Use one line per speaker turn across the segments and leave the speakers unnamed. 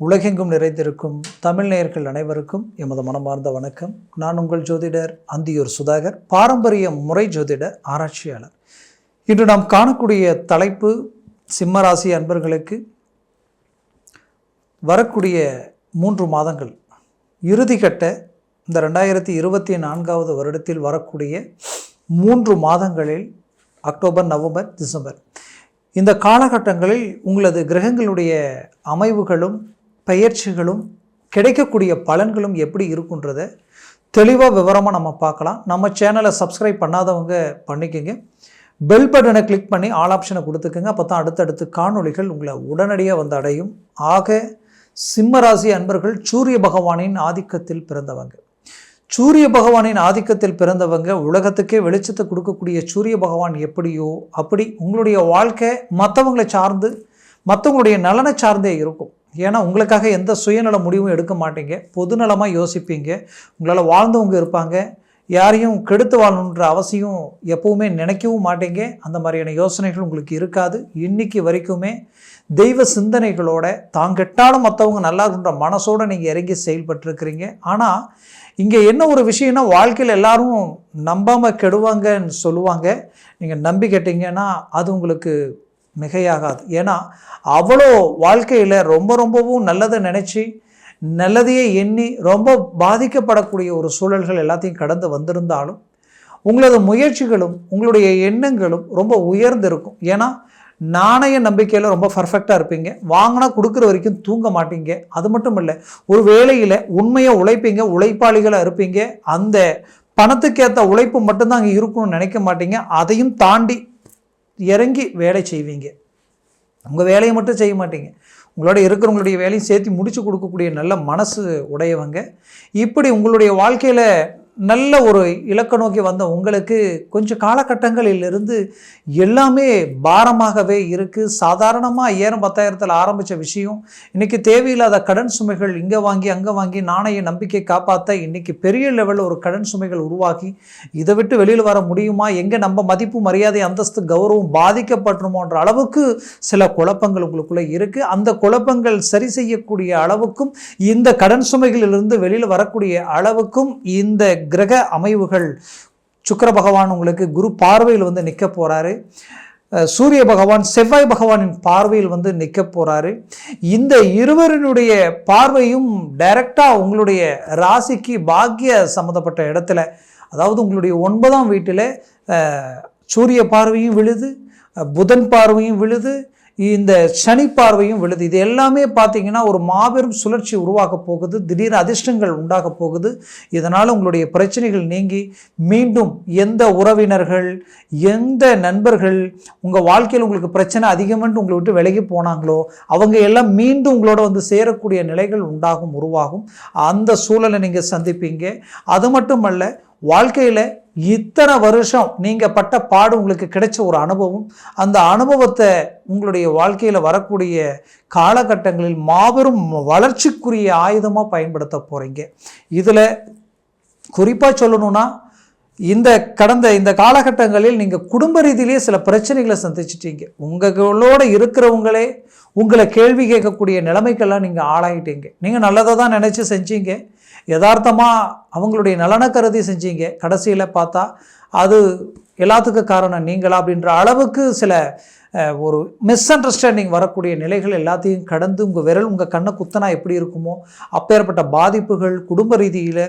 உலகெங்கும் நிறைந்திருக்கும் தமிழ் நேயர்கள் அனைவருக்கும் எமது மனமார்ந்த வணக்கம். நான் உங்கள் ஜோதிடர் அந்தியூர் சுதாகர் பாரம்பரிய முறை ஜோதிட ஆராய்ச்சியாளர். இன்று நாம் காணக்கூடிய தலைப்பு சிம்மராசி அன்பர்களுக்கு வரக்கூடிய மூன்று மாதங்கள். இறுதிக்கட்ட இந்த ரெண்டாயிரத்தி இருபத்தி நான்காவது வருடத்தில் வரக்கூடிய மூன்று மாதங்களில் அக்டோபர் நவம்பர் டிசம்பர். இந்த காலகட்டங்களில் உங்களது கிரகங்களுடைய அமைவுகளும் பயிற்சிகளும் கிடைக்கக்கூடிய பலன்களும் எப்படி இருக்குன்றத தெளிவாக விவரமாக நம்ம பார்க்கலாம். நம்ம சேனலை சப்ஸ்கிரைப் பண்ணாதவங்க பண்ணிக்கோங்க. பெல் பட்டனை கிளிக் பண்ணி ஆல் ஆப்ஷனை கொடுத்துக்கோங்க. அப்போ தான் அடுத்தடுத்து காணொளிகள் உங்களை உடனடியாக வந்து அடையும். ஆக சிம்மராசி அன்பர்கள் சூரிய பகவானின் ஆதிக்கத்தில் பிறந்தவங்க. சூரிய பகவானின் ஆதிக்கத்தில் பிறந்தவங்க உலகத்துக்கே வெளிச்சத்தை கொடுக்கக்கூடிய சூரிய பகவான் எப்படியோ அப்படி உங்களுடைய வாழ்க்கை மற்றவங்களை சார்ந்து மற்றவங்களுடைய நலனை சார்ந்தே இருக்கும். ஏன்னா உங்களுக்காக எந்த சுயநல முடிவும் எடுக்க மாட்டீங்க. பொதுநலமாக யோசிப்பீங்க. உங்களால் வாழ்ந்தவங்க இருப்பாங்க. யாரையும் கெடுத்து வாழணுன்ற அவசியம் எப்பவுமே நினைக்கவும் மாட்டீங்க. அந்த மாதிரியான யோசனைகள் உங்களுக்கு இருக்காது. இன்னைக்கு வரைக்குமே தெய்வ சிந்தனைகளோட தான் கெட்டாலும் மற்றவங்க நல்லா இருக்குன்ற மனசோடு நீங்கள் இறங்கி செயல்பட்டுருக்கிறீங்க. ஆனால் இங்கே என்ன ஒரு விஷயம்னா வாழ்க்கையில் எல்லாரும் நம்பாமல் கெடுவாங்கன்னு சொல்லுவாங்க. நீங்கள் நம்பி கேட்டிங்கன்னா அது உங்களுக்கு மிகையாகாது. ஏன்னா அவ்வளோ வாழ்க்கையில் ரொம்ப ரொம்பவும் நல்லதை நினச்சி நல்லதையே எண்ணி ரொம்ப பாதிக்கப்படக்கூடிய ஒரு சூழல்கள் எல்லாத்தையும் கடந்து வந்திருந்தாலும் உங்களது முயற்சிகளும் உங்களுடைய எண்ணங்களும் ரொம்ப உயர்ந்திருக்கும். ஏன்னா நாணய நம்பிக்கையில் ரொம்ப பர்ஃபெக்டாக இருப்பீங்க. வாங்கினா கொடுக்குற வரைக்கும் தூங்க மாட்டீங்க. அது மட்டும் இல்லை ஒரு வேலையில் உண்மையை உழைப்பீங்க உழைப்பாளிகளாக இருப்பீங்க. அந்த பணத்துக்கேற்ற உழைப்பு மட்டும்தான் அங்கே இருக்கணும்னு நினைக்க மாட்டீங்க. அதையும் தாண்டி இறங்கி வேலை செய்வீங்க. உங்கள் வேலையை மட்டும் செய்ய மாட்டீங்க. உங்களோட இருக்கிறவங்களுடைய வேலையும் சேர்த்து முடித்து கொடுக்கக்கூடிய நல்ல மனசு உடையவங்க. இப்படி உங்களுடைய வாழ்க்கையில் நல்ல ஒரு இலக்க நோக்கி வந்த உங்களுக்கு கொஞ்சம் காலகட்டங்களிலிருந்து எல்லாமே பாரமாகவே இருக்குது சாதாரணமாக ஐயாயிரம் பத்தாயிரத்தில் ஆரம்பித்த விஷயம் இன்றைக்கி தேவையில்லாத கடன் சுமைகள் இங்கே வாங்கி அங்கே வாங்கி நாணய நம்பிக்கை காப்பாற்ற இன்றைக்கி பெரிய லெவலில் ஒரு கடன் சுமைகள் உருவாகி இதை விட்டு வெளியில் வர முடியுமா? எங்கே நம்ம மதிப்பு மரியாதை அந்தஸ்து கௌரவம் பாதிக்கப்பட்டுருமோன்ற அளவுக்கு சில குழப்பங்கள் உங்களுக்குள்ளே இருக்குது அந்த குழப்பங்கள் சரி செய்யக்கூடிய அளவுக்கும் இந்த கடன் சுமைகளிலிருந்து வெளியில் வரக்கூடிய அளவுக்கும் இந்த கிரக அமைவுகள் சுக்கர பகவான் உங்களுக்கு குரு பார்வையில் வந்து நிற்க போகிறாரு சூரிய பகவான் செவ்வாய் பகவானின் பார்வையில் வந்து நிற்க போகிறாரு இந்த இருவரினுடைய பார்வையும் டைரக்டாக உங்களுடைய ராசிக்கு பாக்கிய சம்மந்தப்பட்ட இடத்துல அதாவது உங்களுடைய ஒன்பதாம் வீட்டில் சூரிய பார்வையும் விழுது புதன் பார்வையும் விழுது இந்த சனி பார்வையும் விழுது. இது எல்லாமே பார்த்தீங்கன்னா ஒரு மாபெரும் சுழற்சி உருவாக போகுது. திடீர் அதிர்ஷ்டங்கள் உண்டாக போகுது. இதனால் உங்களுடைய பிரச்சனைகள் நீங்கி மீண்டும் எந்த உறவினர்கள் எந்த நண்பர்கள் உங்கள் வாழ்க்கையில் உங்களுக்கு பிரச்சனை அதிகமென்று உங்களை விட்டு விலகி போனாங்களோ அவங்க எல்லாம் மீண்டும் உங்களோட வந்து சேரக்கூடிய நிலைகள் உண்டாகும் உருவாகும். அந்த சூழலை நீங்கள் சந்திப்பீங்க. அது மட்டுமல்ல வாழ்க்கையில் இத்தனை வருஷம் நீங்கள் பட்ட பாடு உங்களுக்கு கிடைச்ச ஒரு அனுபவம். அந்த அனுபவத்தை உங்களுடைய வாழ்க்கையில் வரக்கூடிய காலகட்டங்களில் மாபெரும் வளர்ச்சிக்குரிய ஆயுதமாக பயன்படுத்த போகிறீங்க இதில் குறிப்பாக சொல்லணும்னா இந்த கடந்த இந்த காலகட்டங்களில் நீங்கள் குடும்ப ரீதியிலேயே சில பிரச்சனைகளை சந்திச்சிட்டீங்க. உங்களோட இருக்கிறவங்களே உங்களை கேள்வி கேட்கக்கூடிய நிலைமைக்கெல்லாம் நீங்கள் ஆளாயிட்டீங்க. நீங்கள் நல்லதை தான் நினச்சி செஞ்சீங்க. யதார்த்தமாக அவங்களுடைய நலனை கருதி செஞ்சீங்க. கடைசியில் பார்த்தா அது எல்லாத்துக்கும் காரணம் நீங்களா அப்படின்ற அளவுக்கு சில ஒரு மிஸ் அண்டர்ஸ்டாண்டிங் வரக்கூடிய நிலைகள் எல்லாத்தையும் கடந்து உங்கள் விரல் உங்கள் கண்ணை குத்தனா எப்படி இருக்குமோ அப்பேற்பட்ட பாதிப்புகள் குடும்ப ரீதியில்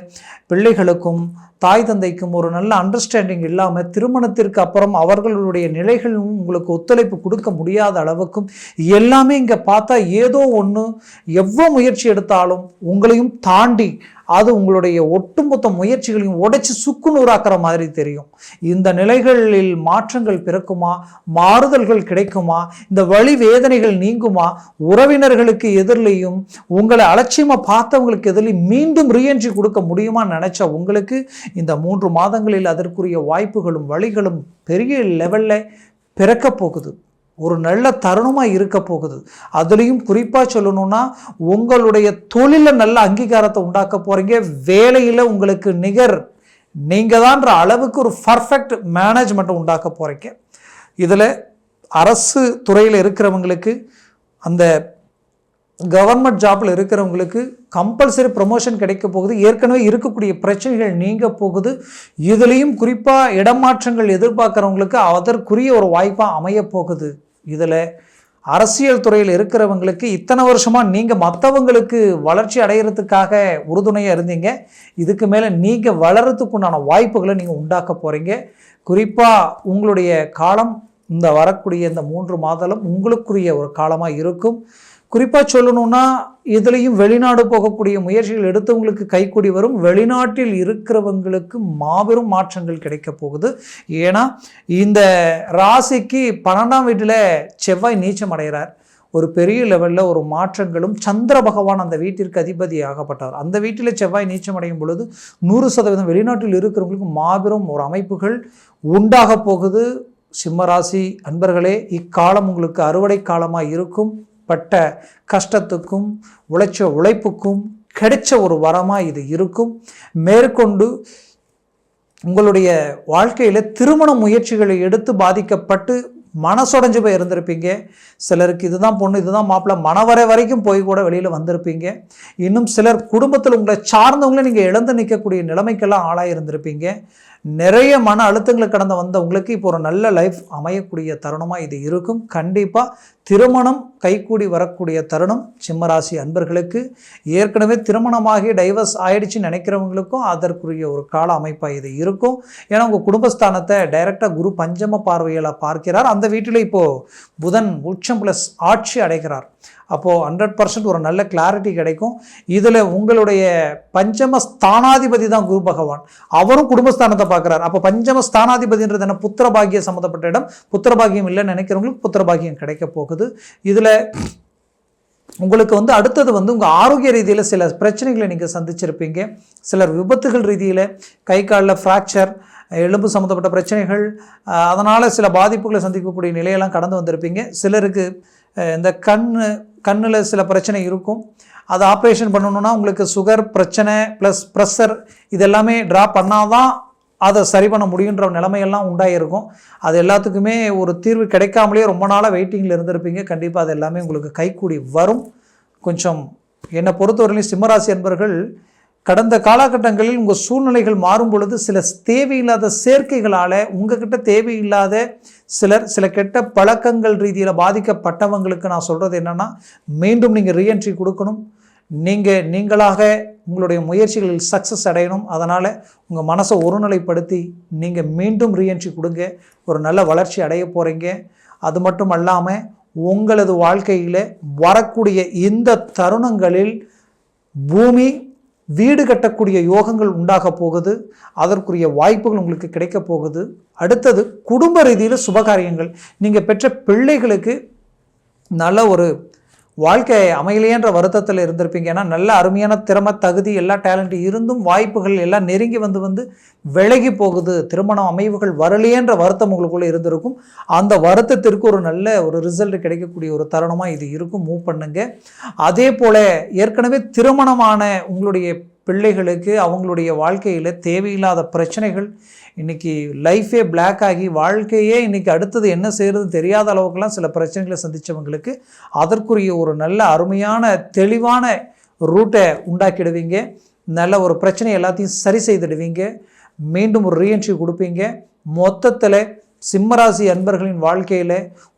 பிள்ளைகளுக்கும் தாய் தந்தைக்கும் ஒரு நல்ல அண்டர்ஸ்டாண்டிங் இல்லாமல் திருமணத்திற்கு அப்புறம் அவர்களுடைய நிலைகளும் உங்களுக்கு ஒத்துழைப்பு கொடுக்க முடியாத அளவுக்கும் எல்லாமே இங்கே பார்த்தா ஏதோ ஒன்று எவ்வளோ முயற்சி எடுத்தாலும் உங்களையும் தாண்டி அது உங்களுடைய ஒட்டுமொத்த முயற்சிகளையும் உடைச்சு சுக்குநூறாக்குற மாதிரி தெரியும். இந்த நிலைகளில் மாற்றங்கள் பிறக்குமா? மாறுதல்கள் கிடைக்குமா? இந்த வழி வேதனைகள் நீங்குமா? உறவினர்களுக்கு எதிரிலையும் உங்களை அலட்சியமாக பார்த்தவங்களுக்கு எதிரிலையும் மீண்டும் ரீஎன்ட்ரி கொடுக்க முடியுமா நினச்ச உங்களுக்கு இந்த மூன்று மாதங்களில் அதற்குரிய வாய்ப்புகளும் வழிகளும் பெரிய லெவலில் பிறக்க போகுது. ஒரு நல்ல தருணமாக இருக்க போகுது. அதுலேயும் குறிப்பாக சொல்லணும்னா உங்களுடைய தொழிலில் நல்ல அங்கீகாரத்தை உண்டாக்க போகிறீங்க வேலையில் உங்களுக்கு நிகர். நீங்கள் தான்ற அளவுக்கு ஒரு பர்ஃபெக்ட் மேனேஜ்மெண்ட்டை உண்டாக்க போகிறீங்க இதில் அரசு துறையில் இருக்கிறவங்களுக்கு அந்த கவர்மெண்ட் ஜாப்பில் இருக்கிறவங்களுக்கு கம்பல்சரி ப்ரமோஷன் கிடைக்க போகுது. ஏற்கனவே இருக்கக்கூடிய பிரச்சனைகள் நீங்க போகுது. இதுலேயும் குறிப்பாக இடமாற்றங்கள் எதிர்பார்க்குறவங்களுக்கு அதற்குரிய ஒரு வாய்ப்பாக அமைய போகுது. இதில் அரசியல் துறையில் இருக்கிறவங்களுக்கு இத்தனை வருஷமாக நீங்கள் மற்றவங்களுக்கு வளர்ச்சி அடையிறதுக்காக உறுதுணையாக இருந்தீங்க. இதுக்கு மேலே நீங்கள் வளர்கிறதுக்குண்டான வாய்ப்புகளை நீங்கள் உண்டாக்க போகிறீங்க குறிப்பாக உங்களுடைய காலம் இந்த வரக்கூடிய இந்த மூன்று மாதம் உங்களுக்குரிய ஒரு காலமாக இருக்கும். குறிப்பாக சொல்லணும்னா இதுலேயும் வெளிநாடு போகக்கூடிய முயற்சிகள் எடுத்தவங்களுக்கு கைக்கூடி வரும். வெளிநாட்டில் இருக்கிறவங்களுக்கு மாபெரும் மாற்றங்கள் கிடைக்க போகுது. ஏன்னா இந்த ராசிக்கு பன்னெண்டாம் வீட்டில் செவ்வாய் நீச்சம் அடைகிறார். ஒரு பெரிய லெவலில் ஒரு மாற்றங்களும் சந்திர பகவான் அந்த வீட்டிற்கு அதிபதி ஆகப்பட்டார். அந்த வீட்டில் செவ்வாய் நீச்சம் அடையும் பொழுது நூறு சதவீதம் வெளிநாட்டில் இருக்கிறவங்களுக்கு மாபெரும் ஒரு அமைப்புகள் உண்டாக போகுது. சிம்மராசி அன்பர்களே இக்காலம் உங்களுக்கு அறுவடை காலமாக இருக்கும். பட்ட கஷ்டத்துக்கும் உழைச்ச உழைப்புக்கும் கிடைச்ச ஒரு வரமாக இது இருக்கும். மேற்கொண்டு உங்களுடைய வாழ்க்கையில் திருமண முயற்சிகளை எடுத்து பாதிக்கப்பட்டு மனசுடைஞ்சு போய் இருந்திருப்பீங்க. சிலருக்கு இதுதான் பொண்ணு இதுதான் மாப்பிள்ளை மனவரை வரைக்கும் போய் கூட வெளியில் வந்திருப்பீங்க. இன்னும் சிலர் குடும்பத்தில் உங்களை சார்ந்தவங்களே நீங்கள் இழந்து நிற்கக்கூடிய நிலைமைக்கெல்லாம் ஆளாக இருந்திருப்பீங்க நிறைய மன அழுத்தங்களை வந்த வந்தவங்களுக்கு இப்போ ஒரு நல்ல லைஃப் அமையக்கூடிய தருணமாக இது இருக்கும். கண்டிப்பாக திருமணம் கைகூடி வரக்கூடிய தருணம் சிம்மராசி அன்பர்களுக்கு. ஏற்கனவே திருமணமாகி டைவர்ஸ் ஆயிடுச்சுன்னு நினைக்கிறவங்களுக்கும் அதற்குரிய ஒரு கால அமைப்பாக இது இருக்கும். ஏன்னா உங்கள் குடும்பஸ்தானத்தை டைரெக்டாக குரு பஞ்சம பார்வையில் பார்க்கிறார். அந்த வீட்டில் இப்போது புதன் உச்சம் ப்ளஸ் ஆட்சி அடைகிறார். அப்போது ஹண்ட்ரட் பர்சன்ட் ஒரு நல்ல கிளாரிட்டி கிடைக்கும். இதில் உங்களுடைய பஞ்சம ஸ்தானாதிபதி தான் குரு பகவான். அவரும் குடும்பஸ்தானத்தை பார்க்குறாரு. அப்போ பஞ்சம ஸ்தானாதிபதின்றது என்ன? புத்திர சம்மந்தப்பட்ட இடம். புத்திர பாக்கியம் இல்லைன்னு நினைக்கிறவங்களுக்கு புத்திர பாக்கியம் கிடைக்க போகுது. இதில் உங்களுக்கு வந்து அடுத்தது வந்து உங்கள் ஆரோக்கிய ரீதியில் சில பிரச்சனைகளை நீங்கள் சந்திச்சிருப்பீங்க. சிலர் விபத்துகள் ரீதியில் கை காலில் ஃப்ராக்சர் எலும்பு சம்மந்தப்பட்ட பிரச்சனைகள் அதனால் சில பாதிப்புகளை சந்திக்கக்கூடிய நிலையெல்லாம் கடந்து வந்திருப்பீங்க. சிலருக்கு இந்த கண் கண்ணில் சில பிரச்சனை இருக்கும். அதை ஆப்ரேஷன் பண்ணணுன்னா உங்களுக்கு சுகர் பிரச்சனை ப்ளஸ் ப்ரெஷர் இதெல்லாமே ட்ரா பண்ணால் தான் அதை சரி பண்ண முடியுன்ற நிலைமையெல்லாம் உண்டாயிருக்கும். அது எல்லாத்துக்குமே ஒரு தீர்வு கிடைக்காமலேயே ரொம்ப நாளாக வெயிட்டிங்கில் இருந்திருப்பீங்க. கண்டிப்பாக அது எல்லாமே உங்களுக்கு கைக்கூடி வரும். கொஞ்சம் என்னை பொறுத்தவரையிலும் சிம்மராசி என்பர்கள் கடந்த காலகட்டங்களில் உங்கள் சூழ்நிலைகள் மாறும் பொழுது சில தேவையில்லாத சேர்க்கைகளால் உங்ககிட்ட தேவையில்லாத சிலர் சில கெட்ட பழக்கங்கள் ரீதியில் பாதிக்கப்பட்டவங்களுக்கு நான் சொல்கிறது என்னென்னா மீண்டும் நீங்கள் ரீஎன்ட்ரி கொடுக்கணும். நீங்கள் நீங்களாக உங்களுடைய முயற்சிகளில் சக்ஸஸ் அடையணும். அதனால் உங்கள் மனசை ஒருநிலைப்படுத்தி நீங்கள் மீண்டும் ரீஎன்ட்ரி கொடுங்க. ஒரு நல்ல வளர்ச்சி அடைய போகிறீங்க அது மட்டும் அல்லாமல் உங்களது வாழ்க்கையில் வரக்கூடிய இந்த தருணங்களில் பூமி வீடு கட்டக்கூடிய யோகங்கள் உண்டாக போகுது. அதற்குரிய வாய்ப்புகள் உங்களுக்கு கிடைக்க போகுது. அடுத்தது குடும்ப ரீதியில் சுபகாரியங்கள். நீங்கள் பெற்ற பிள்ளைகளுக்கு நல்ல ஒரு வாழ்க்கை அமையலையன்ற வருத்தத்தில் இருந்திருப்பீங்க. ஏன்னா நல்ல அருமையான திறமை தகுதி எல்லா டேலண்ட் இருந்தும் வாய்ப்புகள் எல்லாம் நெருங்கி வந்து வந்து விலகி போகுது. திருமணம் அமைவுகள் வரலையேன்ற வருத்தம் உங்களுக்குள்ளே இருந்திருக்கும். அந்த வருத்தத்திற்கு ஒரு நல்ல ஒரு ரிசல்ட் கிடைக்கக்கூடிய ஒரு தருணமாக இது இருக்கும். மூவ் பண்ணுங்க. அதே போல் ஏற்கனவே திருமணமான உங்களுடைய பிள்ளைகளுக்கு அவங்களுடைய வாழ்க்கையில் தேவையில்லாத பிரச்சனைகள் இன்றைக்கி லைஃபே பிளாக் ஆகி வாழ்க்கையே இன்றைக்கி அடுத்தது என்ன செய்கிறது தெரியாத அளவுக்குலாம் சில பிரச்சனைகளை சந்தித்தவங்களுக்கு அதற்குரிய ஒரு நல்ல அருமையான தெளிவான ரூட்டை உண்டாக்கிடுவீங்க. நல்ல ஒரு பிரச்சனை எல்லாத்தையும் சரி செய்திடுவீங்க. மீண்டும் ஒரு ரீஎன்ட்ரி கொடுப்பீங்க. மொத்தத்தில் சிம்மராசி அன்பர்களின் வாழ்க்கையில்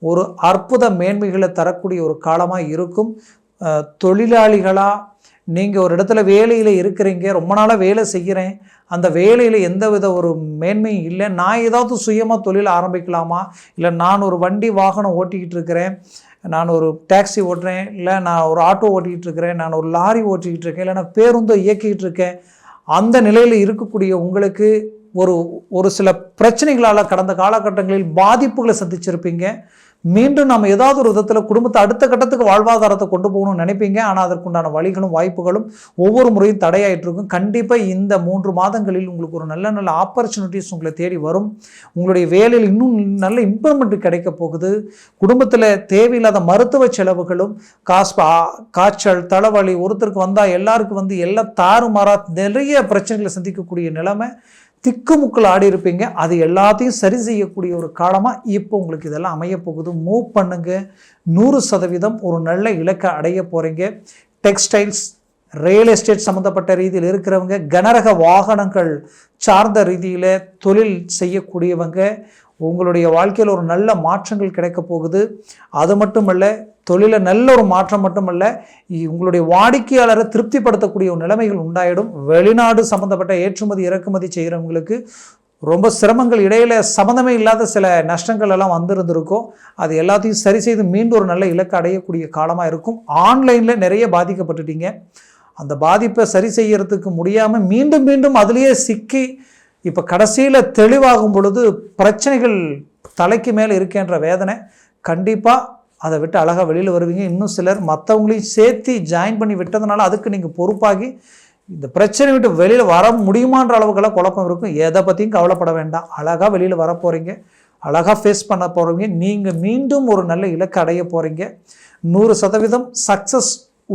ஒரு அற்புத மேன்மைகளை தரக்கூடிய ஒரு காலமாக இருக்கும். தொழிலாளிகளாக நீங்கள் ஒரு இடத்துல வேலையில் இருக்கிறீங்க ரொம்ப நாளாக வேலை செய்கிறேன் அந்த வேலையில் எந்த வித ஒரு மேன்மையும் இல்லை. நான் ஏதாவது சுயமாக தொழில் ஆரம்பிக்கலாமா? இல்லை நான் ஒரு வண்டி வாகனம் ஓட்டிக்கிட்டு இருக்கிறேன். நான் ஒரு டாக்ஸி ஓட்டுறேன். இல்லை நான் ஒரு ஆட்டோ ஓட்டிக்கிட்டு இருக்கிறேன். நான் ஒரு லாரி ஓட்டிக்கிட்டு இருக்கேன். இல்லை நான் பேருந்தோ இயக்கிக்கிட்டு இருக்கேன். அந்த நிலையில் இருக்கக்கூடிய உங்களுக்கு ஒரு ஒரு சில பிரச்சனைகளால் கடந்த காலகட்டங்களில் பாதிப்புகளை சந்திச்சிருப்பீங்க. மீண்டும் நம்ம ஏதாவது ஒரு விதத்தில் குடும்பத்தை அடுத்த கட்டத்துக்கு வாழ்வாதாரத்தை கொண்டு போகணும்னு நினைப்பீங்க. ஆனால் அதற்குண்டான வழிகளும் வாய்ப்புகளும் ஒவ்வொரு முறையும் தடையாயிட்டு இருக்கும். கண்டிப்பாக இந்த மூன்று மாதங்களில் உங்களுக்கு ஒரு நல்ல நல்ல ஆப்பர்ச்சுனிட்டிஸ் உங்களை தேடி வரும். உங்களுடைய வேலையில் இன்னும் நல்ல இம்ப்ரூவ்மெண்ட் கிடைக்க போகுது. குடும்பத்தில் தேவையில்லாத மருத்துவ செலவுகளும் காசு காய்ச்சல் தலைவலி ஒருத்தருக்கு வந்தால் எல்லாருக்கும் வந்து எல்லாம் தாறுமாறா நிறைய பிரச்சனைகளை சந்திக்கக்கூடிய நிலைமை திக்குமுக்கள் ஆடி இருப்பீங்க. அது எல்லாத்தையும் சரி செய்யக்கூடிய ஒரு காலமாக இப்போ உங்களுக்கு இதெல்லாம் அமைய போகுது. மூவ் பண்ணுங்க. நூறு சதவீதம் ஒரு நல்ல இலக்கை அடைய போகிறீங்க டெக்ஸ்டைல்ஸ் ரியல் எஸ்டேட் சம்மந்தப்பட்ட ரீதியில் இருக்கிறவங்க கனரக வாகனங்கள் சார்ந்த ரீதியில் தொழில் செய்யக்கூடியவங்க உங்களுடைய வாழ்க்கையில் ஒரு நல்ல மாற்றங்கள் கிடைக்க போகுது. அது மட்டுமல்ல தொழிலில் நல்ல ஒரு மாற்றம் மட்டுமல்ல உங்களுடைய வாடிக்கையாளரை திருப்திப்படுத்தக்கூடிய ஒரு நிலைமைகள் உண்டாயிடும். வெளிநாடு சம்மந்தப்பட்ட ஏற்றுமதி இறக்குமதி செய்கிறவங்களுக்கு ரொம்ப சிரமங்கள் இடையில் சம்மந்தமே இல்லாத சில நஷ்டங்கள் எல்லாம் வந்திருந்திருக்கும். அது எல்லாத்தையும் சரி செய்து மீண்டும் ஒரு நல்ல இலக்கு அடையக்கூடிய காலமாக இருக்கும். ஆன்லைனில் நிறைய பாதிக்கப்பட்டுட்டீங்க. அந்த பாதிப்பை சரி செய்யறதுக்கு முடியாமல் மீண்டும் மீண்டும் அதுலேயே சிக்கி இப்போ கடைசியில் தெளிவாகும் பொழுது பிரச்சனைகள் தலைக்கு மேலே இருக்கின்ற வேதனை. கண்டிப்பாக அதை விட்டு அழகாக வெளியில் வருவீங்க. இன்னும் சிலர் மற்றவங்களையும் சேர்த்து ஜாயின் பண்ணி விட்டதுனால அதுக்கு நீங்கள் பொறுப்பாகி இந்த பிரச்சனை விட்டு வெளியில் வர முடியுமான்ற அளவுக்கெல்லாம் குழப்பம் இருக்கும். எதை பற்றியும் கவலைப்பட வேண்டாம். அழகாக வெளியில் வர போகிறீங்க அழகாக ஃபேஸ் பண்ண போகிறீங்க நீங்கள் மீண்டும் ஒரு நல்ல இலக்கு அடைய போகிறீங்க நூறு சதவீதம் சக்ஸஸ்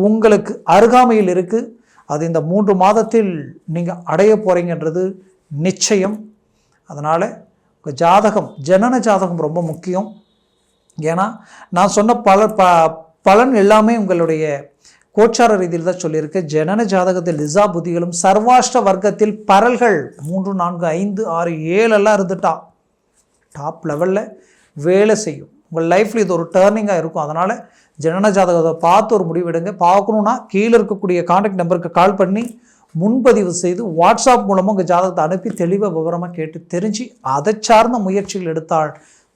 உங்களுக்கு அருகாமையில் இருக்குது அது இந்த மூன்று மாதத்தில் நீங்கள் அடைய போகிறீங்கன்றது நிச்சயம். அதனால் உங்கள் ஜாதகம் ஜனன ஜாதகம் ரொம்ப முக்கியம். ஏன்னா நான் சொன்ன பல ப பலன் எல்லாமே உங்களுடைய கோச்சார ரீதியில் தான் சொல்லியிருக்கு. ஜனன ஜாதகத்தில் லிசா புதிகளும் சர்வாஷ்ட வர்க்கத்தில் பரல்கள் மூன்று நான்கு ஐந்து ஆறு ஏழெல்லாம் இருந்துட்டா. டாப் லெவலில் வேலை செய்யும். உங்கள் லைஃப்பில் இது ஒரு டேர்னிங்காக இருக்கும். அதனால் ஜனன ஜாதகத்தை பார்த்து ஒரு முடிவெடுங்க பார்க்கணுன்னா கீழே இருக்கக்கூடிய காண்டாக்ட் நம்பருக்கு கால் பண்ணி முன்பதிவு செய்து வாட்ஸ்அப் மூலமாக உங்கள் ஜாதகத்தை அனுப்பி தெளிவாக விவரமாக கேட்டு தெரிஞ்சு அதை சார்ந்த முயற்சிகள் எடுத்தால்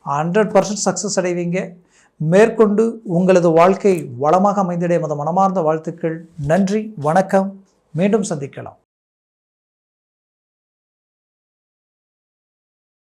ஹண்ட்ரட் பர்சன்ட் சக்ஸஸ் அடைவீங்க. மேற்கொண்டு உங்களது வாழ்க்கை வளமாக அமைந்திடைய மத மனமார்ந்த வாழ்த்துக்கள். நன்றி வணக்கம். மீண்டும் சந்திக்கலாம்.